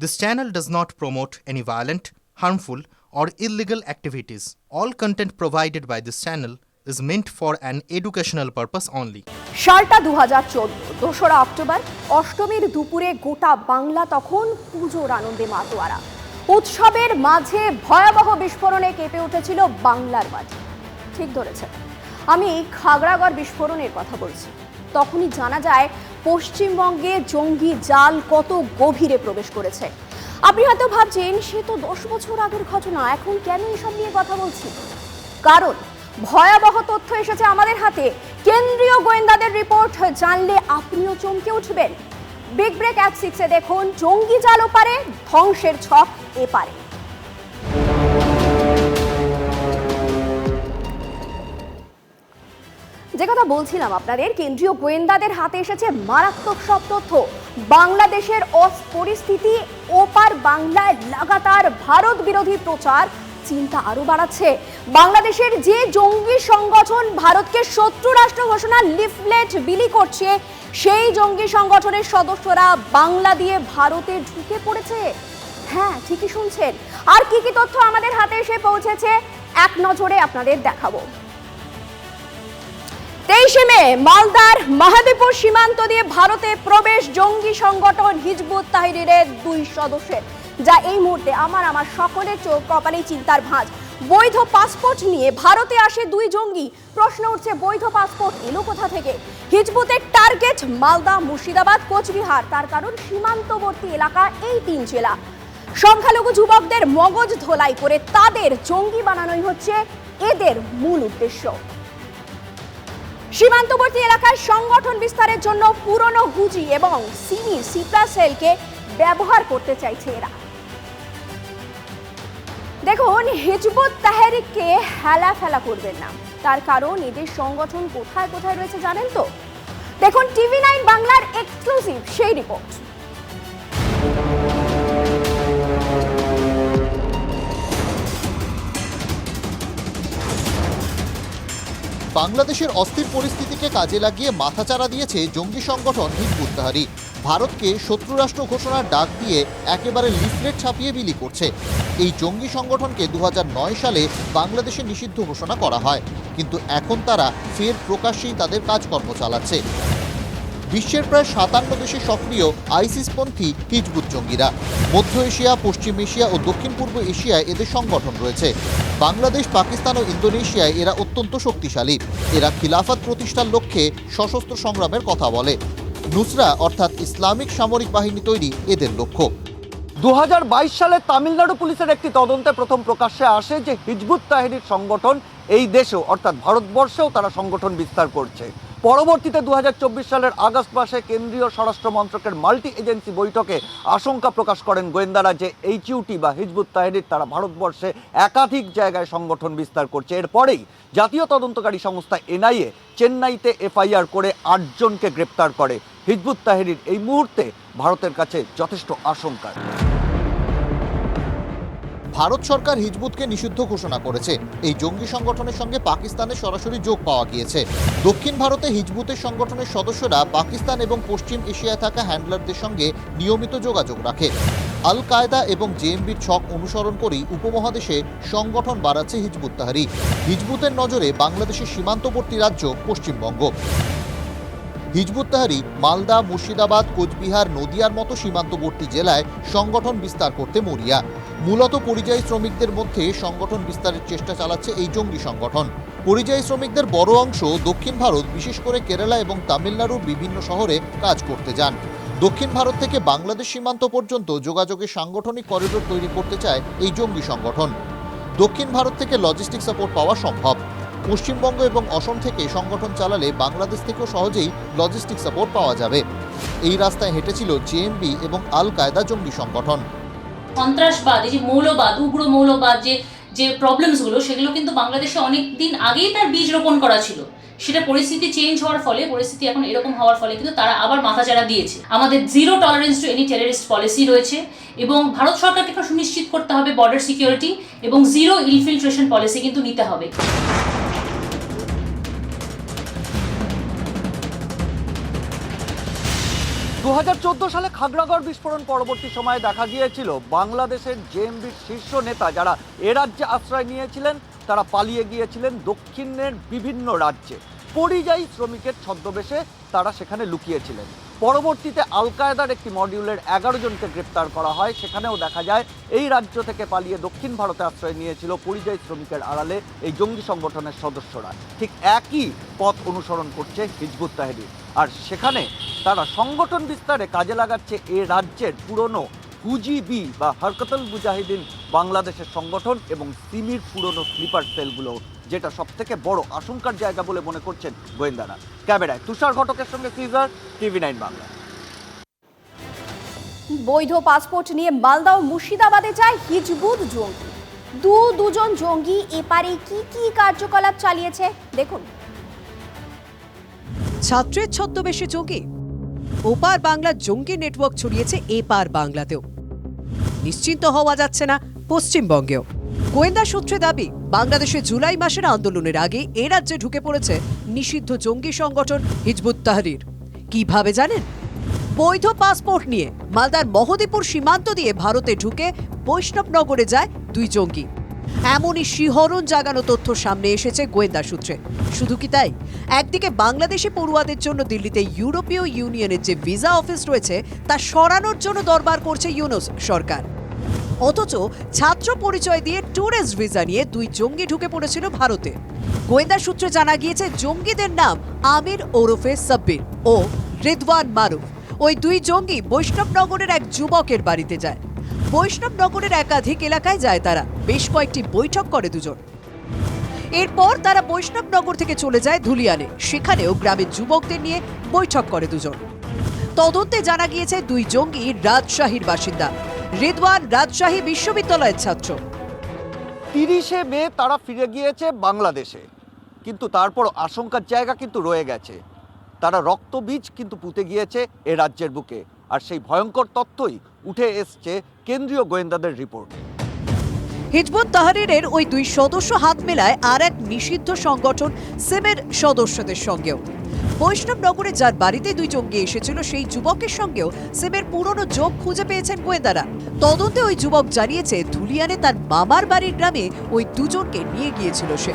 This channel does not promote any violent, harmful, or illegal activities. All content provided by this channel is meant for an educational purpose only. সালটা দু হাজার চোদ্দ দোসরা October অষ্টমীর দুপুরে গোটা বাংলা তখন পুজোর আনন্দে মাতোয়ারা উৎসবের মাঝে ভয়াবহ বিস্ফোরণে কেঁপে উঠেছিল বাংলার মাটি ঠিক ধরেছে আমি খাগড়াগড় বিস্ফোরণের কথা বলছি তখনই জানা যায় পশ্চিমবঙ্গে জঙ্গি জাল কত গভীরে প্রবেশ করেছে? আপনি হয়তো ভাবছেন, সে তো দশ বছর আগের ঘটনা, এখন কেন এসব নিয়ে কথা বলছি? কারণ, ভয়াবহ তথ্য এসেছে আমাদের হাতে। কেন্দ্রীয় গোয়েন্দাদের রিপোর্ট জানলে আপনিও চমকে উঠবেন। বিগ ব্রেক অ্যাপ সিক্সে দেখুন, জঙ্গি জাল ওপারে ধ্বংসের ছক এপারে। যে কথা বলছিলাম আপনাদের, কেন্দ্রীয় গোয়েন্দাদের হাতে এসেছে মারাত্মক সব তথ্য। বাংলাদেশের পরিস্থিতি, ওপার বাংলায় লাগাতার ভারত বিরোধী প্রচার, চিন্তা আরও বাড়াচ্ছে। বাংলাদেশের যে জঙ্গি সংগঠন ভারতকে শত্রু রাষ্ট্র ঘোষণা লিফলেট বিলি করছে, সেই জঙ্গি সংগঠনের সদস্যরা বাংলা দিয়ে ভারতে ঢুকে পড়েছে। হ্যাঁ ঠিকই শুনছেন। আর কি কি তথ্য আমাদের হাতে এসে পৌঁছেছে, এক নজরে আপনাদের দেখাবো। তেইশে মে, মালদার মাহাদেপুর সীমান্ত দিয়ে ভারতে প্রবেশ জঙ্গি সংগঠন হিজবুত তাহিরের দুই সদস্যের যা এই মুহূর্তে আমার আমার সকলের চোখ কপালে চিন্তার ভাঁজ। বৈধ পাসপোর্ট নিয়ে ভারতে আসে দুই জঙ্গি। প্রশ্ন উঠছে, বৈধ পাসপোর্ট এলো কোথা থেকে? হিজবুতের টার্গেট মালদা, মুর্শিদাবাদ, কোচবিহার। তার কারণ, সীমান্তবর্তী এলাকা এই তিন জেলা। সংখ্যালঘু যুবকদের মগজ ধোলাই করে তাদের জঙ্গি বানানোই হচ্ছে এদের মূল উদ্দেশ্য। সীমান্তবর্তী এলাকায় সংগঠন বিস্তারের জন্য পুরনো হুজি এবং সিমি সিপ্লা সেলকে ব্যবহার করতে চাইছে এরা। দেখুন, হিজবুত তাহেরিককে হেলা ফেলা করবেন না। তার কারণ, এদের সংগঠন কোথায় কোথায় রয়েছে জানেন তো? দেখুন, টিভি নাইন বাংলার এক্সক্লুসিভ সেই রিপোর্ট বাংলাদেশের অস্থির পরিস্থিতিকে কাজে লাগিয়ে মাথাচাড়া দিয়েছে জঙ্গি সংগঠন হিজবুত তাহারি ভারতকে শত্রুরাষ্ট্র ঘোষণার ডাক দিয়ে একেবারে লিফলেট ছাপিয়ে বিলি করছে। এই জঙ্গি সংগঠনকে দু হাজার নয় সালে বাংলাদেশে নিষিদ্ধ ঘোষণা করা হয়। কিন্তু এখন তারা ফের প্রকাশ্যেই তাদের কাজকর্ম চালাচ্ছে। বিশ্বের প্রায় সাতান্ন দেশে সক্রিয় আইসিসপন্থী হিজবুত জঙ্গিরা। মধ্য এশিয়া, পশ্চিম এশিয়া ও দক্ষিণ পূর্ব এশিয়ায় এদের সংগঠন রয়েছে। বাংলাদেশ, পাকিস্তান ও ইন্দোনেশিয়ায় এরা অত্যন্ত শক্তিশালী। এরা খিলাফত প্রতিষ্ঠার লক্ষ্যে সশস্ত্র সংগ্রামের কথা বলে। নুসরা, অর্থাৎ ইসলামিক সামরিক বাহিনী তৈরি এদের লক্ষ্য। দু হাজার বাইশ সালে তামিলনাড়ু পুলিশের একটি তদন্তে প্রথম প্রকাশ্যে আসে যে হিজবুত তাহিনীর সংগঠন এই দেশেও, অর্থাৎ ভারতবর্ষেও তারা সংগঠন বিস্তার করছে। পরবর্তীতে দু হাজার চব্বিশ সালের আগস্ট মাসে কেন্দ্রীয় স্বরাষ্ট্র মন্ত্রকের মাল্টি এজেন্সি বৈঠকে আশঙ্কা প্রকাশ করেন গোয়েন্দারা যে এইচইউটি বা হিজবুত তাহিরির তারা ভারতবর্ষে একাধিক জায়গায় সংগঠন বিস্তার করছে। এরপরেই জাতীয় তদন্তকারী সংস্থা এনআইএ চেন্নাইতে এফআইআর করে আটজনকে গ্রেপ্তার করে। হিজবুত তাহিরির এই মুহূর্তে ভারতের কাছে যথেষ্ট আশঙ্কার ভারত সরকার হিজবুতকে নিষিদ্ধ ঘোষণা করেছে। এই জঙ্গি সংগঠনের সঙ্গে পাকিস্তানের সরাসরি যোগ পাওয়া গিয়েছে। দক্ষিণ ভারতে হিজবুতের সংগঠনের সদস্যরা পাকিস্তান এবং পশ্চিম এশিয়ায় থাকা হ্যান্ডলারদের সঙ্গে নিয়মিত যোগাযোগ রাখে। আল কায়দা এবং জেএমবির ছক অনুসরণ করেই উপমহাদেশে সংগঠন বাড়াচ্ছে হিজবুত তাহারি হিজবুতের নজরে বাংলাদেশের সীমান্তবর্তী রাজ্য পশ্চিমবঙ্গ। হিজবুত তাহারি মালদা, মুর্শিদাবাদ, কোচবিহার, নদিয়ার মতো সীমান্তবর্তী জেলায় সংগঠন বিস্তার করতে মরিয়া। মূলত পরিযায়ী শ্রমিকদের মধ্যে সংগঠন বিস্তারের চেষ্টা চালাচ্ছে এই জঙ্গি সংগঠন। পরিযায়ী শ্রমিকদের বড় অংশ দক্ষিণ ভারত, বিশেষ করে কেরালা এবং তামিলনাড়ুর বিভিন্ন শহরে কাজ করতে যান। দক্ষিণ ভারত থেকে বাংলাদেশ সীমান্ত পর্যন্ত যোগাযোগের সাংগঠনিক করিডোর তৈরি করতে চায় এই জঙ্গি সংগঠন। দক্ষিণ ভারত থেকে লজিস্টিক সাপোর্ট পাওয়া সম্ভব। পশ্চিমবঙ্গ এবং অসম থেকে সংগঠন চালালে বাংলাদেশ থেকেও সহজেই লজিস্টিক সাপোর্ট পাওয়া যাবে। এই রাস্তায় হেঁটেছিল জেএমবি এবং আল কায়দা জঙ্গি সংগঠন। সন্ত্রাসবাদ, এই যে মৌলবাদ, উগ্র মৌলবাদ, যে যে প্রবলেমসগুলো সেগুলো কিন্তু বাংলাদেশে অনেক দিন আগেই তার বীজ রোপণ করা ছিল। সেটা পরিস্থিতি চেঞ্জ হওয়ার ফলে, পরিস্থিতি এখন এরকম হওয়ার ফলে কিন্তু তারা আবার মাথাচাড়া দিয়েছে। আমাদের zero tolerance to any terrorist policy রয়েছে এবং ভারত সরকারকে সুনিশ্চিত করতে হবে বর্ডার সিকিউরিটি এবং জিরো ইনফিলট্রেশন পলিসি কিন্তু নিতে হবে। দু সালে খাগড়াগড় বিস্ফোরণ পরবর্তী সময়ে দেখা গিয়েছিল। বাংলাদেশের জেএমবির শীর্ষ নেতা যারা এ রাজ্যে আশ্রয় নিয়েছিলেন, তারা পালিয়ে গিয়েছিলেন দক্ষিণের বিভিন্ন রাজ্যে। পরিযায়ী শ্রমিকের ছদ্মবেশে তারা সেখানে লুকিয়েছিলেন। পরবর্তীতে আল কায়দার একটি মডিউলের এগারো জনকে গ্রেপ্তার করা হয়। সেখানেও দেখা যায়, এই রাজ্য থেকে পালিয়ে দক্ষিণ ভারতে আশ্রয় নিয়েছিল পরিযায়ী শ্রমিকের আড়ালে এই জঙ্গি সংগঠনের সদস্যরা। ঠিক একই পথ অনুসরণ করছে হিজবুত তাহরির আর সেখানে তারা সংগঠন বিস্তারে কাজে লাগাচ্ছে এ রাজ্যের পুরনো হুজিবি বা হরকতুল মুজাহিদিন বাংলাদেশের সংগঠন এবং সিমির পুরনো স্লিপার সেলগুলো, যেটা সব থেকে বড় আশঙ্কার জায়গা বলে মনে করছেন গোয়েন্দারা। ক্যামেরায় তুষার ঘটকের সঙ্গে সিজার, টিভি নাইন বাংলা। বৈধ পাসপোর্ট নিয়ে মালদা ও মুর্শিদাবাদে যায় হিজবুত জঙ্গি। দু দুজন জঙ্গি এপারে কি কি কার্যকলাপ চালিয়েছে, দেখুন। ছাত্রের ছদ্মবেশে জঙ্গি ওপার বাংলার জঙ্গি নেটওয়ার্ক ছড়িয়েছে এপার বাংলাতেও। নিশ্চিন্ত হওয়া যাচ্ছে না পশ্চিমবঙ্গেও। গোয়েন্দা সূত্রে দাবি, বাংলাদেশে জুলাই মাসের আন্দোলনের আগে এ রাজ্যে ঢুকে পড়েছে নিষিদ্ধ জঙ্গি সংগঠন হিজবুত তাহরির। কীভাবে জানেন? বৈধ পাসপোর্ট নিয়ে মালদার মহদীপুর সীমান্ত দিয়ে ভারতে ঢুকে বৈষ্ণবনগরে যায় দুই জঙ্গি। এমনই শিহরণ জাগানো তথ্য সামনে এসেছে গোয়েন্দা সূত্রে। শুধু কি তাই? একদিকে বাংলাদেশি পড়ুয়াদের জন্য দিল্লিতে ইউরোপীয় ইউনিয়নের যে ভিসা অফিস রয়েছে, তা সরানোর জন্য দরবার করছে ইউনুস সরকার। অথচ ছাত্র পরিচয় দিয়ে ট্যুরিস্ট ভিসা নিয়ে দুই জঙ্গি ঢুকে পড়েছিল ভারতে। গোয়েন্দা সূত্রে জানা গিয়েছে, জঙ্গিদের নাম আমির ওরফে সাব্বির ও রিদওয়ান মারুফ। ওই দুই জঙ্গি বৈষ্ণবনগরের এক যুবকের বাড়িতে যায়। বৈষ্ণবনগরের একাধিক এলাকায় যায় তারা। বেশ কয়েকটি বৈঠক করে দুজন। এরপর তারা বৈষ্ণবনগর থেকে চলে যায় ধুলিয়ানে সেখানেও গ্রামের যুবকদের নিয়ে বৈঠক করে দুজন। তদন্তে জানা গিয়েছে দুই জঙ্গি রাজশাহীর বাসিন্দা। রিদওয়ান রাজশাহী বিশ্ববিদ্যালয়ের ছাত্র। তিরিশে মে তারা ফিরে গিয়েছে বাংলাদেশে। কিন্তু তারপর আশঙ্কার জায়গা কিন্তু রয়ে গেছে। তারা রক্তবীজ কিন্তু পুঁতে গিয়েছে এ রাজ্যের বুকে। আর সেই ভয়ঙ্কর তথ্যই উঠে এসছে কেন্দ্রীয় গোয়েন্দাদের রিপোর্ট। হিজবুত তাহরিরের ওই দুই সদস্য হাত মেলায় আর এক নিষিদ্ধ সংগঠন সেমের সদস্যদের সঙ্গেও। বৈষ্ণবনগরে যার বাড়িতে দুই জঙ্গি এসেছিল, সেই যুবকের সঙ্গেও সেমের পুরনো যোগ খুঁজে পেয়েছেন গোয়েন্দারা। তদন্তে ওই যুবক জানিয়েছে, ধুলিয়ানে তার মামার বাড়ির গ্রামে ওই দুজনকে নিয়ে গিয়েছিল সে।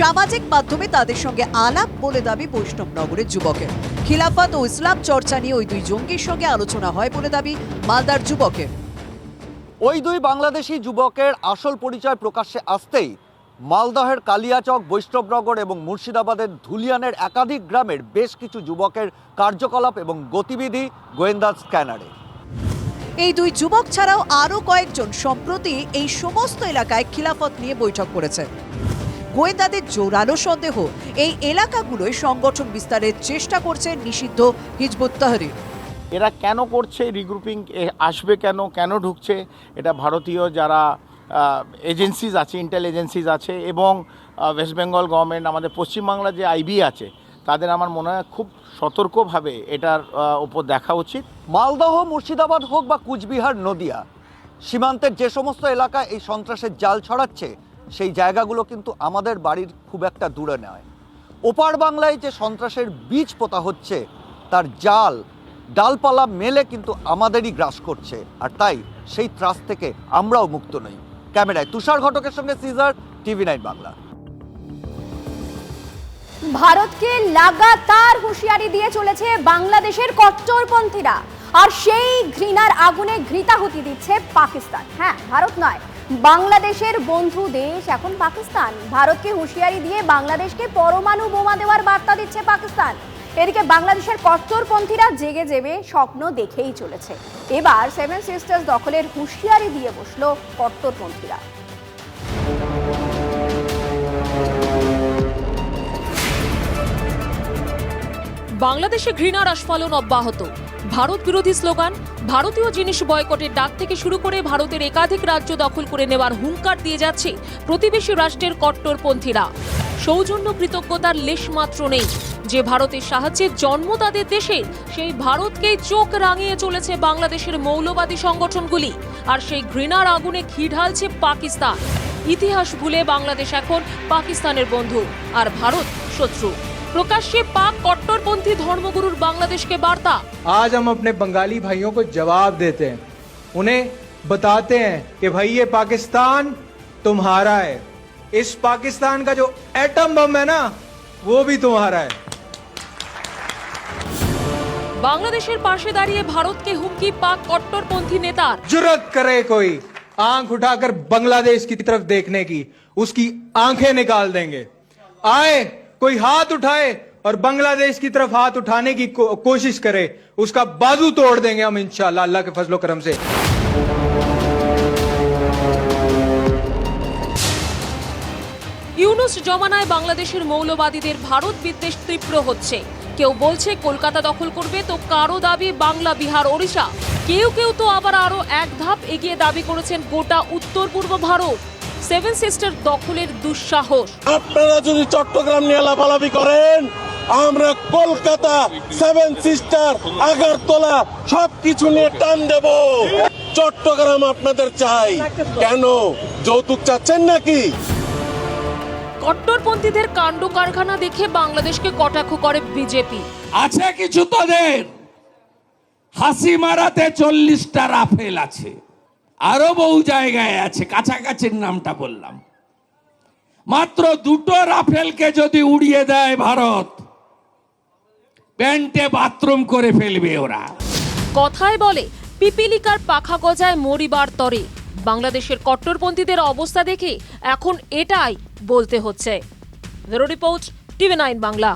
সামাজিক মাধ্যমে তাদের সঙ্গে আলাপ বলে দাবি বৈষ্ণবনগরের যুবকের। খিলাফত ও ইসলাম চর্চা নিয়ে ওই দুই জঙ্গির সঙ্গে আলোচনা হয় বলে দাবি মালদার যুবকের। ওই দুই বাংলাদেশি যুবকের আসল পরিচয় প্রকাশ্যে আসতেই মালদহের কালিয়াচক বৈষ্ণবনগর এবং মুর্শিদাবাদের ধুলিয়ানের একাধিক গ্রামের বেশ কিছু যুবকের কার্যকলাপ এবং গতিবিধি গোয়েন্দা স্ক্যানারে। এই দুই যুবক ছাড়াও আরও কয়েকজন সম্প্রতি এই সমস্ত এলাকায় খিলাফত নিয়ে বৈঠক করেছে। গোয়েন্দাদের জোরালো সন্দেহ। এই এলাকাগুলোয় সংগঠন বিস্তারের চেষ্টা করছে নিষিদ্ধ হিজবুত তাহরির। এরা কেন করছে রিগ্রুপিং আসবে কেন কেন ঢুকছে এটা ভারতীয় যারা এজেন্সিজ আছে ইন্টেল এজেন্সিজ আছে এবং ওয়েস্ট বেঙ্গল গভর্নমেন্ট আমাদের পশ্চিমবাংলার যে আইবি আছে তাদের আমার মনে হয় খুব সতর্কভাবে এটার উপর দেখা উচিত। মালদহ মুর্শিদাবাদ হোক বা কুচবিহার নদিয়া সীমান্তের যে সমস্ত এলাকা এই সন্ত্রাসের জাল ছড়াচ্ছে সেই জায়গাগুলো কিন্তু আমাদের বাড়ির খুব একটা দূরে নয়। ওপার বাংলায় যে সন্ত্রাসের বীজ পোতা হচ্ছে, তার জাল, ডালপালা মেলে কিন্তু আমাদেরই গ্রাস করছে। আর তাই সেই ত্রাস থেকে আমরাও মুক্ত নই। ক্যামেরায় তুষার ঘটকের সঙ্গে সিজার, টিভি নাইন বাংলা। ভারতকে লাগাতার হুঁশিয়ারি দিয়ে চলেছে বাংলাদেশের কট্টরপন্থীরা। আর সেই ঘৃণার আগুনে ঘৃতাহুতি দিচ্ছে পাকিস্তান। হ্যাঁ ভারত নয় বাংলাদেশের বন্ধু দেশ, এখন পাকিস্তান। ভারতকে হুঁশিয়ারি দিয়ে বাংলাদেশকে পরমাণু বোমা দেওয়ার বার্তা দিচ্ছে পাকিস্তান। এদিকে বাংলাদেশের কট্টরপন্থীরা জেগে জেবে স্বপ্ন দেখেই চলেছে। এবার সেভেন সিস্টার্স দখলের হুঁশিয়ারি দিয়ে বসল কট্টরপন্থীরা। বাংলাদেশে ঘৃণার আস্ফালন অব্যাহত। ভারত বিরোধী স্লোগান ভারতীয় জিনিস বয়কটের ডাক থেকে শুরু করে ভারতের একাধিক রাজ্য দখল করে নেওয়ার হুঙ্কার দিয়ে যাচ্ছে প্রতিবেশী রাষ্ট্রের কট্টরপন্থীরা। সৌজন্য কৃতজ্ঞতার লেশমাত্র নেই। যে ভারতের সাহায্যে জন্ম তাদের দেশে, সেই ভারতকেই চোখ রাঙিয়ে চলেছে বাংলাদেশের মৌলবাদী সংগঠনগুলি। আর সেই ঘৃণার আগুনে ঘি ঢালছে পাকিস্তান। ইতিহাস ভুলে বাংলাদেশ এখন পাকিস্তানের বন্ধু। আর ভারত শত্রু। প্রকাশ্যে পাক কট্টরপন্থী ধর্মগুরুর বাংলাদেশকে বার্তা आज हम अपने बंगाली भाइयों को जवाब देते हैं उन्हें बताते हैं कि भाई ये पाकिस्तान तुम्हारा है इस पाकिस्तान का जो एटम बम है ना वो भी तुम्हारा है বাংলাদেশের পাশে দাঁড়িয়ে ভারতকে হুমকি পাক কট্টরপন্থী নেতার जुरत करे कोई आंख उठाकर बांग्लादेश की तरफ देखने की उसकी आंखें निकाल देंगे आए कोई हाथ उठाए और बांग्लादेश की तरफ हाथ उठाने की को, कोशिश करे उसका बाजू तोड़ देंगे हम इंशाल्लाह अल्लाह के फजलो करम से ইউনুস জমানায় বাংলাদেশের মৌলবাদীদের ভারত বিদ্বেষ তীব্র হচ্ছে কেউ বলছে কলকাতা দখল করবে তো কারো দাবি বাংলা বিহার ওড়িশা কেউ কেউ তো আবার আরো এক ধাপ এগিয়ে দাবি করেছেন গোটা উত্তর পূর্ব ভারত সেভেন সিস্টার দখলের দুঃসাহস। আপনারা যদি চট্টগ্রাম নিয়ে লাফালাফি করেন আমরা কলকাতা সেভেন সিস্টার আগারতলা সবকিছু নিয়ে টান দেব। চট্টগ্রাম আপনাদের চাই। কেন? যৌতুক চাচ্ছেন নাকি? কট্টরপন্থীদের কাণ্ড কারখানা দেখে বাংলাদেশকে কটাক্ষ করে বিজেপি। আছে কিছু তোদের। হাসি মারাতে চল্লিশটা রাফেল আছে। আরও বহু জায়গায় আছে, কাছাকাছির নামটা বললাম। মাত্র দুটো রাফেলকে যদি উড়িয়ে দেয় ভারত, প্যান্টে বাথরুম করে ফেলবে ওরা। কথায় বলে, পিপিলিকার পাখা গজায় মরিবার তরে। বাংলাদেশের কট্টরপন্থীদের অবস্থা দেখে এখন এটাই বলতে হচ্ছে। Report TV nine Bangla.